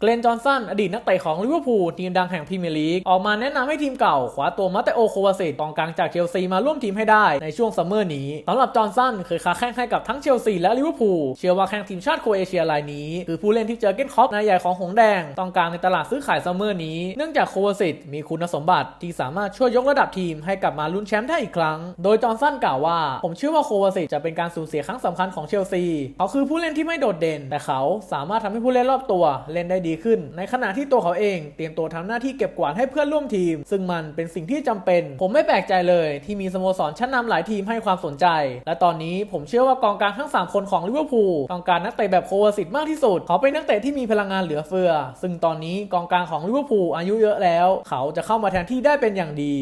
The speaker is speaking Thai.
เกรนจอห์นสันอดีตนักเตะของลิเวอร์พูลทีมดังแห่งพรีเมียร์ลีก ออกมาแนะนำให้ทีมเก่าคว้าตัวมาเตโอโควาซิตกองกลางจากเชลซีมาร่วมทีมให้ได้ในช่วงซัมเมอร์นี้สำหรับจอห์นสันเคยค้าแข่งให้กับทั้งเชลซีและลิเวอร์พูลเชื่อว่าแข่งทีมชาติโครเอเชียรายนี้ คือผู้เล่นที่เจอเกนคอปนายใหญ่ของหงสแดงต้องการในตลาดซื้อขายซัมเมอร์นี้เนื่องจากโควาซิตมีคุณสมบัติที่สามารถช่วยยกระดับทีมให้กลับมาลุ้นแชมป์ได้อีกครั้ง โดยจอห์นสันกล่าวว่า ผมเชื่อว่าโควาซิตจะเป็นการสูญเสียครั้งสำคัญของเชลซีเขาคือผู้เล่นที่ไม่โดดเด่น แต่เขาสามารถทำให้ผู้เล่นรอบตัวเล่นได้ดีขึ้น ในขณะที่ตัวเขาเองเตรียมตัวทำหน้าที่เก็บกวาดให้เพื่อนร่วมทีม ซึ่งมันเป็นสิ่งที่จำเป็น ผมไม่แปลกใจเลยที่มีสโมสรชั้นนำหลายทีมให้ความสนใจ และตอนนี้ผมเชื่อว่ากองกลางทั้ง 3 คนของลิเวอร์พูลต้องการนักเตะแบบโควาซิตมากที่สุด เขาเป็นนักเตะที่มีพลังงานเหลือเฟือ ซึ่งตอนนี้กองกลางของลิเวอร์พูลอายุเยอะแล้ว เขาจะเข้ามาแทนที่ได้เป็นอย่างดี